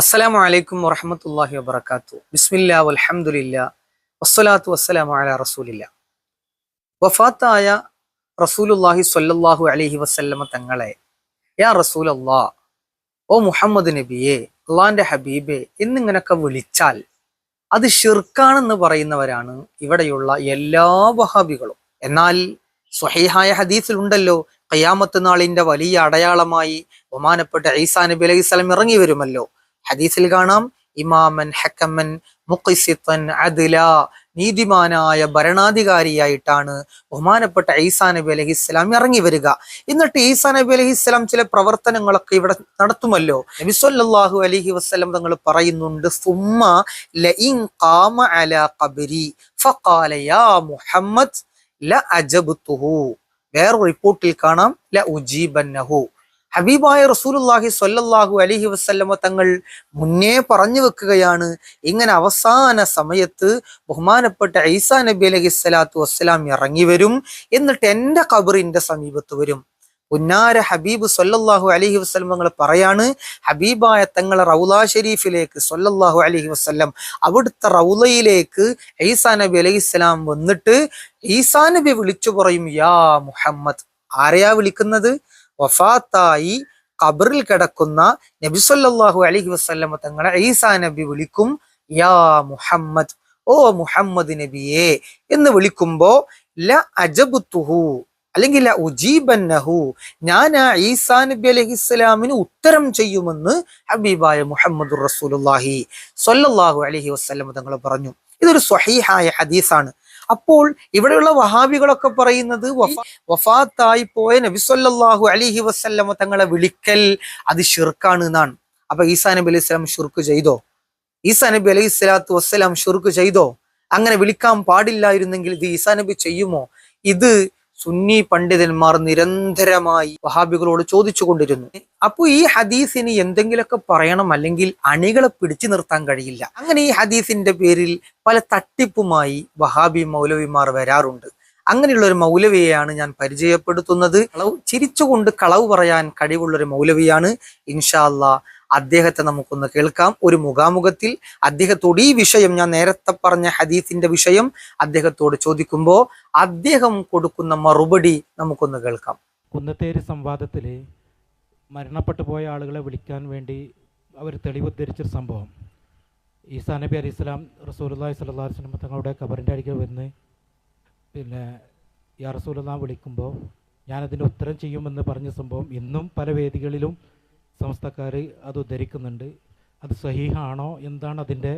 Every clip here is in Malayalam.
അസ്സലാമു അലൈക്കും വറഹമത്തല്ലാഹി വബർക്കാത്തു ബിസ്മില്ലാ വൽഹംദുലില്ലാ. വസ്സലാത്തു വസ്സലാമു അല റസൂലില്ല. വഫാത്തായ റസൂലുല്ലാഹി സ്വല്ലല്ലാഹു അലൈഹി വസല്ലമ തങ്ങളെ യാ റസൂലല്ലാ ഓ മുഹമ്മദ് നബിയെ അള്ളാന്റെ ഹബീബെ എന്നിങ്ങനൊക്കെ വിളിച്ചാൽ അത് ഷിർക്കാണെന്ന് പറയുന്നവരാണ് ഇവിടെയുള്ള എല്ലാ വഹാബികളും. എന്നാൽ സ്വഹീഹായ ഹദീസിൽ ഉണ്ടല്ലോ കയ്യാമത്ത് നാളിന്റെ വലിയ അടയാളമായി ബഹുമാനപ്പെട്ട ഈസാ നബി അലൈഹി സ്വലം ഇറങ്ങി വരുമല്ലോ. ഹദീസിൽ കാണാം ഇമാമൻ ഹക്കമൻ മുഖിസിത്തൻ അദില നീതിമാനായ ഭരണാധികാരിയായിട്ടാണ് ബഹുമാനപ്പെട്ട ഈസാ നബി അലഹി ഇസ്ലാം ഇറങ്ങി വരിക. എന്നിട്ട് ഈസാ നബി അലഹി ഇസ്ലാം ചില പ്രവർത്തനങ്ങളൊക്കെ ഇവിടെ നടത്തുമല്ലോ? നബി സല്ലാഹു അലൈഹി വസല്ലം തങ്ങൾ പറയുന്നുണ്ട് ലഇൻ ഖാമ ഖബരി ഫഖാല യാ മുഹമ്മദ് വേറൊരു റിപ്പോർട്ടിൽ കാണാം ല ഉജീബന്നഹു ഹബീബായ റസൂലുല്ലാഹി സ്വല്ലല്ലാഹു അലഹി വസ്ല്ല തങ്ങൾ മുന്നേ പറഞ്ഞു വെക്കുകയാണ്. ഇങ്ങനെ അവസാന സമയത്ത് ബഹുമാനപ്പെട്ട ഐസാ നബി അലഹി സ്വലാത്തു വസ്സലാം ഇറങ്ങി വരും. എന്നിട്ട് എന്റെ കബറിന്റെ സമീപത്ത് വരും. പുന്നാര ഹബീബ് സൊല്ലാഹു അലഹി വസ്ലം തങ്ങൾ പറയാണ് ഹബീബായ തങ്ങളെ റൗല ഷെരീഫിലേക്ക് സൊല്ലാഹു അലഹി വസ്ലം അവിടുത്തെ റൗലയിലേക്ക് ഈസാ നബി അലൈഹി സ്വലാം വന്നിട്ട് ഈസാ നബി വിളിച്ചു പറയും യാ മുഹമ്മദ് ആരെയാ വിളിക്കുന്നത്? വഫാത്തായി ഖബറിൽ കിടക്കുന്ന നബി സല്ലല്ലാഹു അലൈഹി വസല്ലമ തങ്ങളെ ഈസാ നബി വിളിക്കും യാ മുഹമ്മദ് ഓ മുഹമ്മദ് നബിയെ എന്ന് വിളിക്കുമ്പോ ല അജബുത്തുഹു അല്ലെങ്കിൽ ഉജീബന്നഹു ഞാൻ ആ ഈസാ നബി അലൈഹി ഇസ്ലാമിന് ഉത്തരം ചെയ്യുമെന്ന് ഹബീബായ മുഹമ്മദ് റസൂലുള്ളാഹി സല്ലല്ലാഹു അലൈഹി വസല്ലമ തങ്ങൾ പറഞ്ഞു. ഇതൊരു സ്വഹീഹായ ഹദീസാണ്. അപ്പോൾ ഇവിടെയുള്ള വഹാബികളൊക്കെ പറയുന്നത് വഫ- വഫാത്തായി പോയ നബിസ്വല്ലാഹു അലിഹി വസല്ലമ തങ്ങളെ വിളിക്കൽ അത് ഷിർക്കാണ് എന്നാണ്. അപ്പൊ ഈസാ നബി അലൈഹി സ്വലാം ഷിർക്ക് ചെയ്തോ? ഈസാ നബി അലൈഹി സ്വലാത്തു വസ്സലാം ഷിർക്ക് ചെയ്തോ? അങ്ങനെ വിളിക്കാൻ പാടില്ലായിരുന്നെങ്കിൽ ഇത് ഈസാ നബി ചെയ്യുമോ? ഇത് സുന്നി പണ്ഡിതന്മാർ നിരന്തരമായി വഹാബികളോട് ചോദിച്ചു കൊണ്ടിരുന്നു അപ്പോൾ ഈ ഹദീസിന് എന്തെങ്കിലുമൊക്കെ പറയണം അല്ലെങ്കിൽ അണികളെ പിടിച്ചു നിർത്താൻ കഴിയില്ല? അങ്ങനെ ഈ ഹദീസിന്റെ പേരിൽ പല തട്ടിപ്പുമായി വഹാബി മൗലവിമാർ വരാറുണ്ട്. അങ്ങനെയുള്ള ഒരു മൗലവിയെയാണ് ഞാൻ പരിചയപ്പെടുത്തുന്നത്. കളവ് ചിരിച്ചുകൊണ്ട് കളവ് പറയാൻ കഴിവുള്ള ഒരു മൗലവിയാണ് ഇൻഷാ അല്ലാ അദ്ദേഹത്തെ നമുക്കൊന്ന് കേൾക്കാം. ഒരു മുഖാമുഖത്തിൽ അദ്ദേഹത്തോട് ഈ വിഷയം ഞാൻ നേരത്തെ പറഞ്ഞ ഹദീസിന്റെ വിഷയം അദ്ദേഹത്തോട് ചോദിക്കുമ്പോൾ അദ്ദേഹം കൊടുക്കുന്ന മറുപടി നമുക്കൊന്ന് കേൾക്കാം. കുന്നത്തേര് സംവാദത്തിൽ മരണപ്പെട്ടു പോയ ആളുകളെ വിളിക്കാൻ വേണ്ടി അവർ തെളിവുദ്ധരിച്ചൊരു സംഭവം. ഈസാ നബി അലി ഇസ്ലാം റസൂലുല്ലാഹി സ്വല്ലല്ലാഹു അലൈഹി വസല്ലം തങ്ങളുടെ ഖബറിന്റെ അടിക്കൽ വന്ന് പിന്നെ യാ റസൂലുള്ള വിളിക്കുമ്പോൾ ഞാനതിന് ഉത്തരം ചെയ്യുമെന്ന് പറഞ്ഞ സംഭവം ഇന്നും പല വേദികളിലും സമസ്തക്കാർ അത് ഉദ്ധരിക്കുന്നുണ്ട്. അത് സഹീഹാണോ എന്താണ് അതിന്റെ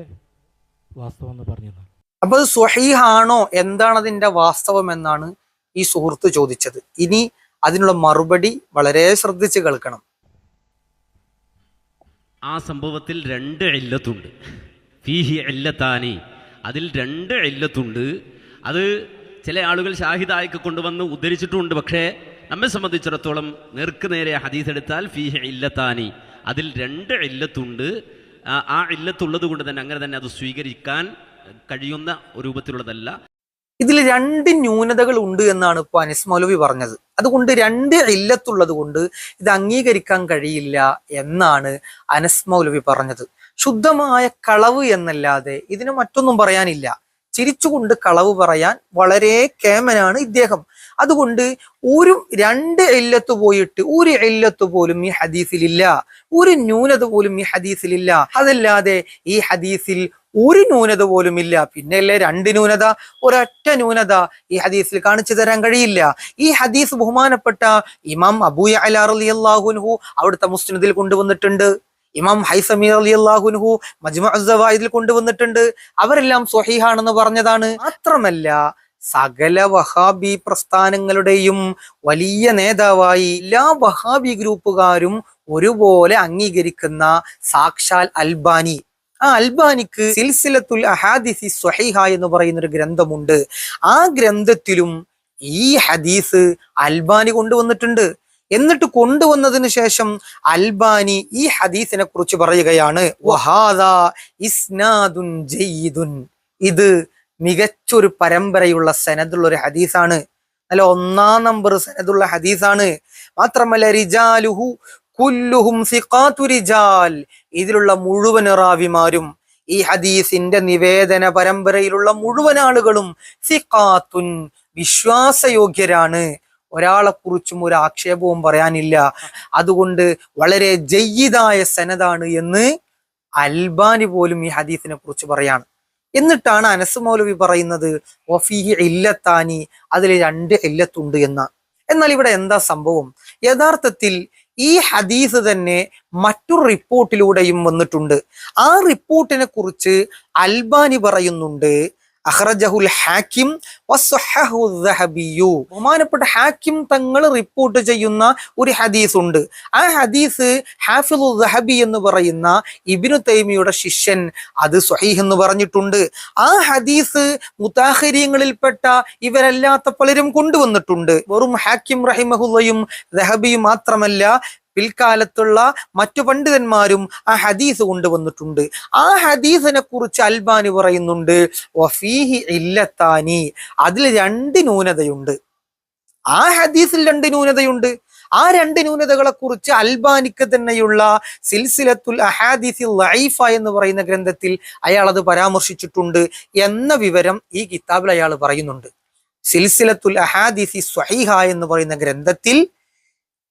വാസ്തവം എന്ന് പറഞ്ഞത് അപ്പൊ അത് സ്വഹീഹാണോ? എന്താണ് അതിന്റെ വാസ്തവം എന്നാണ് ഈ സുഹൃത്ത് ചോദിച്ചത്. ഇനി അതിനുള്ള മറുപടി വളരെ ശ്രദ്ധിച്ച് കേൾക്കണം. ആ സംഭവത്തിൽ രണ്ട് എല്ലത്തുണ്ട് ഫീഹി എല്ലത്താനി അതിൽ രണ്ട് എല്ലത്തുണ്ട് അത് ചില ആളുകൾ ഷാഹിദായിക്ക് കൊണ്ടുവന്ന് ഉദ്ധരിച്ചിട്ടുമുണ്ട് പക്ഷേ നമ്മെ സംബന്ധിച്ചിടത്തോളം നേർക്ക് നേരെ ഹദീസ് എടുത്താൽ ഫീഹ ഇല്ലത്താനി. അതിൽ രണ്ട് ഇല്ലത്തുണ്ട്. ആ ഇല്ലത്തുള്ളത് കൊണ്ട് തന്നെ അങ്ങനെ തന്നെ അത് സ്വീകരിക്കാൻ കഴിയുന്ന രൂപത്തിലുള്ളതല്ല. ഇതിൽ രണ്ട് ന്യൂനതകൾ ഉണ്ട് എന്നാണ് ഇപ്പൊ അനിസ് മൗലവി പറഞ്ഞത്. അതുകൊണ്ട് രണ്ട് ഇല്ലത്തുള്ളത് കൊണ്ട് ഇത് അംഗീകരിക്കാൻ കഴിയില്ല എന്നാണ് അനസ് മൗലവി പറഞ്ഞത്. ശുദ്ധമായ കളവ് എന്നല്ലാതെ ഇതിന് മറ്റൊന്നും പറയാനില്ല. ചിരിച്ചുകൊണ്ട് കളവ് പറയാൻ വളരെ കേമനാണ് ഇദ്ദേഹം. അതുകൊണ്ട് ഒരു രണ്ട് എല്ലത്ത് പോയിട്ട് ഒരു എല്ലത്ത് പോലും ഈ ഹദീസിലില്ല. ഒരു ന്യൂനത പോലും ഈ ഹദീസിലില്ല. അതല്ലാതെ ഈ ഹദീസിൽ ഒരു ന്യൂനത പോലും ഇല്ല പിന്നെയല്ലേ രണ്ട് ന്യൂനത ഒരൊറ്റ ന്യൂനത ഈ ഹദീസിൽ കാണിച്ചു തരാൻ കഴിയില്ല. ഈ ഹദീസ് ബഹുമാനപ്പെട്ട ഇമാം അബൂ അലി അള്ളാഹുൻഹു അവിടുത്തെ മുസ്ലിദിൽ കൊണ്ടുവന്നിട്ടുണ്ട്. ഇമാം ഹൈസമി മജ്മ മജ്മുഅസ്സവായിദിൽ കൊണ്ടുവന്നിട്ടുണ്ട്. അവരെല്ലാം സ്വഹീഹാണെന്ന് പറഞ്ഞതാണ്. മാത്രമല്ല സകല വഹാബി പ്രസ്ഥാനങ്ങളുടെയും വലിയ നേതാവായി എല്ലാ വഹാബി ഗ്രൂപ്പുകാരും ഒരുപോലെ അംഗീകരിക്കുന്ന സാക്ഷാൽ അൽബാനി. ആ അൽബാനിക്ക് സിൽസിലത്തുൽ അഹാദിസി സ്വഹീഹ എന്ന് പറയുന്ന ഒരു ഗ്രന്ഥമുണ്ട്. ആ ഗ്രന്ഥത്തിലും ഈ ഹദീസ് അൽബാനി കൊണ്ടുവന്നിട്ടുണ്ട്. എന്നിട്ട് കൊണ്ടുവന്നതിന് ശേഷം അൽബാനി ഈ ഹദീസിനെ കുറിച്ച് പറയുകയാണ്. വഹാദ ഇസ്നാദുൻ ജയ്യിദുൻ. ഇത് മികച്ചൊരു പരമ്പരയുള്ള സനദുള്ള ഒരു ഹദീസാണ്. അല്ല ഒന്നാം നമ്പർ സനദുള്ള ഹദീസാണ്. മാത്രമല്ല റിജാലുഹു കുല്ലുഹും സിഖാത്തു റിജാൽ. ഇതിലുള്ള മുഴുവൻ റാവിമാരും ഈ ഹദീസിന്റെ നിവേദന പരമ്പരയിലുള്ള മുഴുവൻ ആളുകളും സിഖാത്തുൻ വിശ്വാസയോഗ്യരാണ്. ഒരാളെ കുറിച്ചും ഒരു ആക്ഷേപവും പറയാനില്ല. അതുകൊണ്ട് വളരെ ജയ്യിതായ സനതാണ് എന്ന് അൽബാനി പോലും ഈ ഹദീസിനെ കുറിച്ച് പറയാണ്. എന്നിട്ടാണ് അനസ് മൗലവി പറയുന്നത് വഫീഹി ഇല്ലത്താനി അതിൽ രണ്ട് ഇല്ലത്തുണ്ട് എന്ന എന്നാൽ ഇവിടെ എന്താ സംഭവം? യഥാർത്ഥത്തിൽ ഈ ഹദീസ് തന്നെ മറ്റൊരു റിപ്പോർട്ടിലൂടെയും വന്നിട്ടുണ്ട്. ആ റിപ്പോർട്ടിനെ കുറിച്ച് അൽബാനി പറയുന്നുണ്ട് അഹ്റജഹുൽ ഹാക്കിം ബഹുമാനപ്പെട്ട ഹാക്കിം തങ്ങൾ റിപ്പോർട്ട് ചെയ്യുന്ന ഒരു ഹദീസ് ഉണ്ട്. ആ ഹദീസ് ഹാഫിദു ദഹബി എന്ന് പറയുന്ന ഇബിനു തൈമിയുടെ ശിഷ്യൻ അത് സ്വഹീഹ് എന്ന് പറഞ്ഞിട്ടുണ്ട്. ആ ഹദീസ് മുതാഹരിയങ്ങളിൽപ്പെട്ട ഇവരല്ലാത്ത പലരും കൊണ്ടുവന്നിട്ടുണ്ട്. വെറും ഹാക്കിം റഹിമഹുല്ലയും ദഹബിയും മാത്രമല്ല പിൽക്കാലത്തുള്ള മറ്റു പണ്ഡിതന്മാരും ആ ഹദീസ് കൊണ്ടുവന്നിട്ടുണ്ട്. ആ ഹദീസിനെ കുറിച്ച് അൽബാനി പറയുന്നുണ്ട് വഫീഹി ഇല്ലത്താനി അതിൽ രണ്ട് ന്യൂനതയുണ്ട്. ആ ഹദീസിൽ രണ്ട് ന്യൂനതയുണ്ട്. ആ രണ്ട് ന്യൂനതകളെ കുറിച്ച് അൽബാനിക്ക് തന്നെയുള്ള സിൽസിലത്തുൽ അഹാദിസിൽ ലൈഫ എന്ന് പറയുന്ന ഗ്രന്ഥത്തിൽ അയാൾ അത് പരാമർശിച്ചിട്ടുണ്ട് എന്ന വിവരം ഈ കിതാബിൽ അയാൾ പറയുന്നുണ്ട്. സിൽസിലത്തുൽ അഹാദിസ് സ്വഹീഹ എന്ന് പറയുന്ന ഗ്രന്ഥത്തിൽ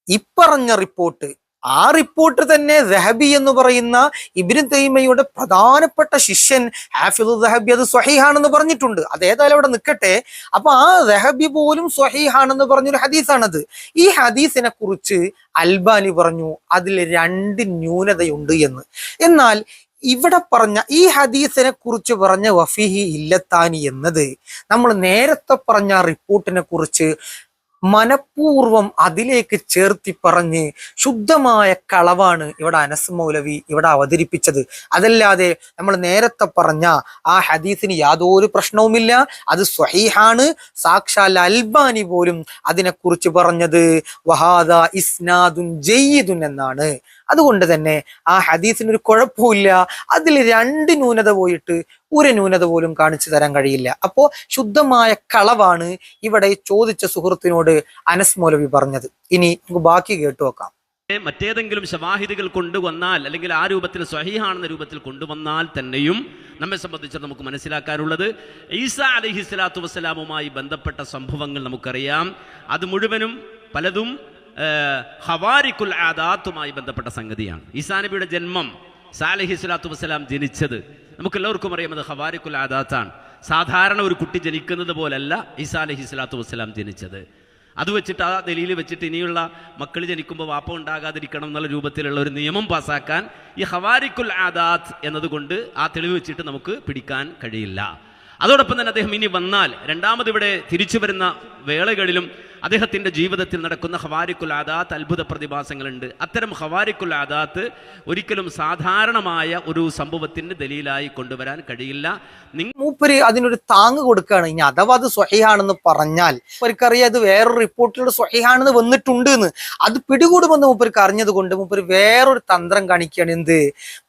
ഇപ്പറഞ്ഞ റിപ്പോർട്ട്. ആ റിപ്പോർട്ട് തന്നെ ദഹബി എന്ന് പറയുന്ന ഇബിന് തൈമയുടെ പ്രധാനപ്പെട്ട ശിഷ്യൻ ഹാഫിദു ദഹബി അത് സ്വഹീഹാണെന്ന് പറഞ്ഞിട്ടുണ്ട്. അത് ഏതായാലും അവിടെ നിൽക്കട്ടെ. അപ്പൊ ആ ദഹബി പോലും സ്വഹീഹാണെന്ന് പറഞ്ഞൊരു ഹദീസാണത്. ഈ ഹദീസിനെ കുറിച്ച് അൽബാനി പറഞ്ഞു അതിൽ രണ്ട് ന്യൂനതയുണ്ട് എന്ന്. എന്നാൽ ഇവിടെ പറഞ്ഞ ഈ ഹദീസിനെ കുറിച്ച് പറഞ്ഞ വഫീഹി ഇല്ലത്താനി എന്നത് നമ്മൾ നേരത്തെ പറഞ്ഞ റിപ്പോർട്ടിനെ കുറിച്ച് മനഃപൂർവം അതിലേക്ക് ചേർത്തി പറഞ്ഞ് ശുദ്ധമായ കളവാണ് ഇവിടെ അനസ് മൗലവി ഇവിടെ അവതരിപ്പിച്ചത്. അതല്ലാതെ നമ്മൾ നേരത്തെ പറഞ്ഞ ആ ഹദീസിന് യാതൊരു പ്രശ്നവുമില്ല. അത് സ്വഹീഹാണ്. സാക്ഷാൽ അൽബാനി പോലും അതിനെക്കുറിച്ച് പറഞ്ഞത്. വഹാദ ഇസ്നാദുൻ ജയ്യിദുൻ എന്നാണ്. അതുകൊണ്ട് തന്നെ ആ ഹദീസിന് ഒരു കുഴപ്പമില്ല അതിൽ രണ്ട് ന്യൂനത പോയിട്ട് ഒരു ന്യൂനത പോലും കാണിച്ചു തരാൻ കഴിയില്ല. അപ്പോ ശുദ്ധമായ കളവാണ് ഇവിടെ ചോദിച്ച സുഹൃത്തിനോട് അനസ് മൗലവി പറഞ്ഞത്. ഇനി ബാക്കി കേട്ടു നോക്കാം. മറ്റേതെങ്കിലും ഷവാഹിദുകൾ കൊണ്ടുവന്നാൽ അല്ലെങ്കിൽ ആ രൂപത്തിൽ സ്വഹിഹാണെന്ന രൂപത്തിൽ കൊണ്ടുവന്നാൽ തന്നെയും നമ്മെ സംബന്ധിച്ച് നമുക്ക് മനസ്സിലാക്കാനുള്ളത്. ഈസ അലഹി സ്വലാത്തു വസ്സലാമുമായി ബന്ധപ്പെട്ട സംഭവങ്ങൾ നമുക്കറിയാം. അത് മുഴുവനും പലതും ഹവാരിക്കുൽ ആദാത്തുമായി ബന്ധപ്പെട്ട സംഗതിയാണ്. ഈസാ നബിയുടെ ജന്മം സാലഹി സ്വലാത്തു വസ്സലാം ജനിച്ചത് നമുക്ക് എല്ലാവർക്കും അറിയാം അത് ഹവാരിക്കുൽ ആദാത്താണ്. സാധാരണ ഒരു കുട്ടി ജനിക്കുന്നത് പോലല്ല ഈസാ സ്വലാത്തു വസ്സലാം ജനിച്ചത്. അത് വെച്ചിട്ട് ആ ദലിയിൽ വെച്ചിട്ട് ഇനിയുള്ള മക്കൾ ജനിക്കുമ്പോൾ വാപ്പ ഉണ്ടാകാതിരിക്കണം എന്നുള്ള രൂപത്തിലുള്ള ഒരു നിയമം പാസാക്കാൻ ഈ ഹവാരിക്കുൽ ആദാത്ത് എന്നതുകൊണ്ട് ആ തെളിവ് വെച്ചിട്ട് നമുക്ക് പിടിക്കാൻ കഴിയില്ല. അതോടൊപ്പം തന്നെ അദ്ദേഹം ഇനി വന്നാൽ രണ്ടാമത് ഇവിടെ തിരിച്ചു വരുന്ന വേളകളിലും അദ്ദേഹത്തിന്റെ ജീവിതത്തിൽ നടക്കുന്ന ഹവാരിക്കുൽ ആദാത്ത് അത്ഭുത പ്രതിഭാസങ്ങളുണ്ട്. അത്തരം ഹവാരിക്കുൽ ആദാത്ത് ഒരിക്കലും സാധാരണമായ ഒരു സംഭവത്തിന് ദലീലായി കൊണ്ടുവരാൻ കഴിയില്ല. മൂപ്പര് അതിനൊരു താങ്ങ് കൊടുക്കുകയാണ്. ഇനി അഥവാ അത് സ്വഹീഹാണെന്ന് പറഞ്ഞാൽ മൂപ്പർക്കറിയാം അത് വേറൊരു റിപ്പോർട്ടിലൂടെ സ്വഹീഹാണെന്ന് വന്നിട്ടുണ്ട് എന്ന് അത് പിടികൂടുമെന്ന് മൂപ്പർക്ക് അറിഞ്ഞത് കൊണ്ട് മൂപ്പര് വേറൊരു തന്ത്രം കാണിക്കുകയാണ്. എന്ത്?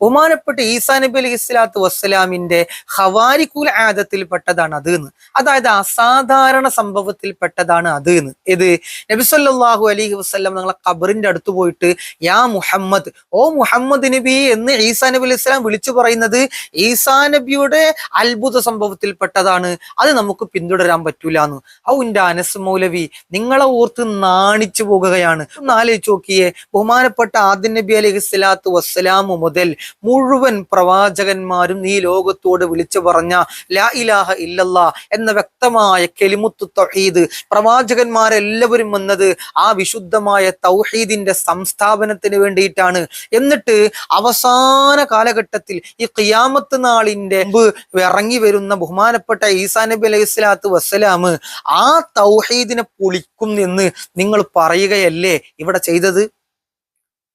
ബഹുമാനപ്പെട്ട ഈസാ നബി അലി ഇസ്ലാത്ത് വസ്സലാമിന്റെ ഹവാരിക്കുൽ ആദത്തിൽപ്പെട്ടതാണ് അത് എന്ന് അതായത് അസാധാരണ സംഭവത്തിൽപ്പെട്ടതാണ് അത് എന്ന് ഇത്. നബിസല്ലാഹു അലഹി വസ്ലം നിങ്ങളെ ഖബറിന്റെ അടുത്ത് പോയിട്ട് യാ മുഹമ്മദ് ഓ മുഹമ്മദ് നബി എന്ന് ഈസാ നബി അലൈഹി സ്വലാം വിളിച്ചു പറയുന്നത് ഈസാ നബിയുടെ അത്ഭുത സംഭവത്തിൽപ്പെട്ടതാണ്. അത് നമുക്ക് പിന്തുടരാൻ പറ്റൂല എന്ന് ഔന്റെ അനസ് മൗലവി നിങ്ങളെ ഓർത്ത് നാണിച്ചു പോകുകയാണ് നാലേ നോക്കിയേ ബഹുമാനപ്പെട്ട ആദ്യ നബി അലൈഹി സ്വലാത്തു വസ്സലാം മുതൽ മുഴുവൻ പ്രവാചകന്മാരും ഈ ലോകത്തോട് വിളിച്ചു പറഞ്ഞ ലാ ഇലാഹ ഇല്ലല്ലാ എന്ന വ്യക്തമായ കെലിമുത്തു തൗഹീദ് പ്രവാചകന്മാരെല്ലാവരും വന്നത് ആ വിശുദ്ധമായ തൗഹീദിന്റെ സംസ്ഥാപനത്തിന് വേണ്ടിയിട്ടാണ്. എന്നിട്ട് അവസാന കാലഘട്ടത്തിൽ ഈ ഖിയാമത്ത് നാളിന്റെ ഇറങ്ങി വരുന്ന ബഹുമാനപ്പെട്ട ഈസാ നബി അലൈഹി സ്വലാത്തു വസ്സലാം ആ തൗഹീദിനെ പൊളിക്കും എന്ന് നിങ്ങൾ പറയുകയല്ലേ ഇവിടെ ചെയ്തത്?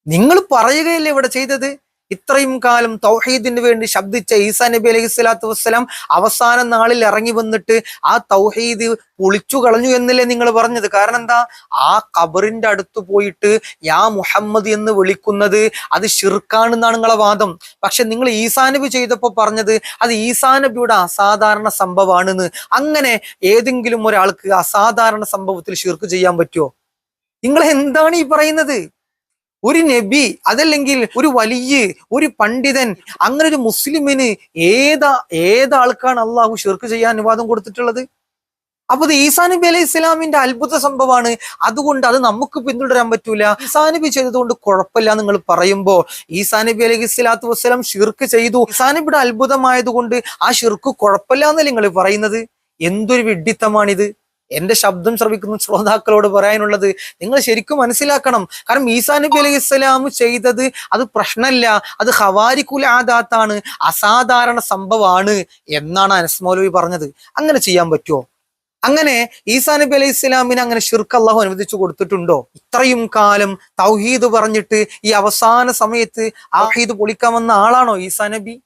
നിങ്ങൾ പറയുകയല്ലേ ഇവിടെ ചെയ്തത്? ഇത്രയും കാലം തൗഹീദിന് വേണ്ടി ശബ്ദിച്ച ഈസാ നബി അലൈഹി സ്വലാത്തു വസ്സലാം അവസാന നാളിൽ ഇറങ്ങി വന്നിട്ട് ആ തൗഹീദ് പൊളിച്ചു കളഞ്ഞു എന്നല്ലേ നിങ്ങൾ പറഞ്ഞത്? കാരണം എന്താ? ആ കബറിന്റെ അടുത്ത് പോയിട്ട് യാ മുഹമ്മദ് എന്ന് വിളിക്കുന്നത് അത് ഷിർക്കാണെന്നാണ് നിങ്ങളെ വാദം. പക്ഷെ നിങ്ങൾ ഈസാനബി ചെയ്തപ്പോൾ ചെയ്തപ്പോ പറഞ്ഞത് അത് ഈസാനബിയുടെ അസാധാരണ സംഭവമാണെന്ന്. അങ്ങനെ ഏതെങ്കിലും ഒരാൾക്ക് അസാധാരണ സംഭവത്തിൽ ഷിർക്ക് ചെയ്യാൻ പറ്റുമോ? നിങ്ങൾ എന്താണ് ഈ പറയുന്നത്? ഒരു നബി അതല്ലെങ്കിൽ ഒരു വലിയ ഒരു പണ്ഡിതൻ അങ്ങനെ ഒരു മുസ്ലിമിന് ഏതാ ഏതാൾക്കാണ് അള്ളാഹു ഷിർക്ക് ചെയ്യാൻ അനുവാദം കൊടുത്തിട്ടുള്ളത്? അപ്പൊ ഇത് ഈസാ നബി അലൈഹി ഇസ്ലാമിന്റെ അത്ഭുത സംഭവമാണ്. അതുകൊണ്ട് അത് നമുക്ക് പിന്തുടരാൻ പറ്റൂല. ഈസാ നബി ചെയ്തതുകൊണ്ട് കുഴപ്പമില്ല നിങ്ങൾ പറയുമ്പോ ഈസാ നബി അലൈഹി ഇസ്ലാത്തു വസ്സലാം ഷിർക്ക് ചെയ്തു. ഈസാ നബിയുടെ അത്ഭുതമായതുകൊണ്ട് ആ ഷിർക്ക് കുഴപ്പമില്ല എന്നല്ലേ നിങ്ങൾ പറയുന്നത്? എന്തൊരു വിഡ്ഢിത്തമാണിത്. എന്റെ ശബ്ദം ശ്രവിക്കുന്ന ശ്രോതാക്കളോട് പറയാനുള്ളത് നിങ്ങൾ ശരിക്കും മനസ്സിലാക്കണം. കാരണം ഈസാ നബി അലൈഹി സ്വലാം ചെയ്തത് അത് പ്രശ്നമല്ല അത് ഹവാരിക്കുല ആദാത്താണ്. അസാധാരണ സംഭവമാണ് എന്നാണ് അനസ് മൗലവി പറഞ്ഞത്. അങ്ങനെ ചെയ്യാൻ പറ്റുമോ? അങ്ങനെ ഈസാ നബി അലൈഹി ഇസ്ലാമിന് അങ്ങനെ ഷിർക്ക് അള്ളാഹു അനുവദിച്ചു കൊടുത്തിട്ടുണ്ടോ? ഇത്രയും കാലം തൗഹീദ് പറഞ്ഞിട്ട് ഈ അവസാന സമയത്ത് ആഹീദ് പൊളിക്കാൻ വന്ന ആളാണോ ഈസാ നബി?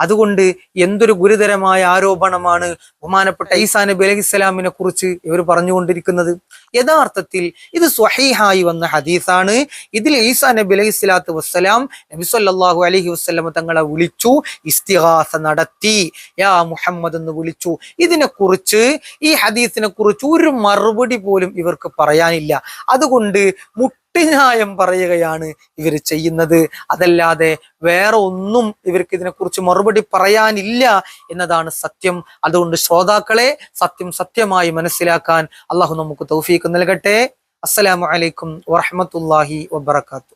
അതുകൊണ്ട് എന്തൊരു ഗുരുതരമായ ആരോപണമാണ് ബഹുമാനപ്പെട്ട ഈസാ നബി അലൈഹി ഇസ്ലാമിനെ കുറിച്ച് ഇവർ പറഞ്ഞുകൊണ്ടിരിക്കുന്നത്. യഥാർത്ഥത്തിൽ ഇത് സ്വഹീഹായി വന്ന ഹദീസാണ്. ഇതിൽ ഈസാ നബി അലൈഹി സ്വലാത്തു വസ്സലാം നബി സല്ലാഹു അലഹി വസ്ലമ തങ്ങളെ വിളിച്ചു ഇസ്തിഹാസ നടത്തി. യാ മുഹമ്മദ് എന്ന് വിളിച്ചു. ഇതിനെക്കുറിച്ച് ഈ ഹദീസിനെ കുറിച്ച് ഒരു മറുപടി പോലും ഇവർക്ക് പറയാനില്ല. അതുകൊണ്ട് മുട്ടിന്യായം പറയുകയാണ് ഇവർ ചെയ്യുന്നത്. അതല്ലാതെ വേറെ ഒന്നും ഇവർക്ക് ഇതിനെക്കുറിച്ച് മറുപടി പറയാനില്ല എന്നതാണ് സത്യം. അതുകൊണ്ട് ശ്രോതാക്കളെ സത്യം സത്യമായി മനസ്സിലാക്കാൻ അള്ളാഹു നമുക്ക് തൗഫീക്ക് നൽകട്ടെ അസ്സലാമു അലൈക്കും വറഹമത്തല്ലാഹി വബർക്കാത്തു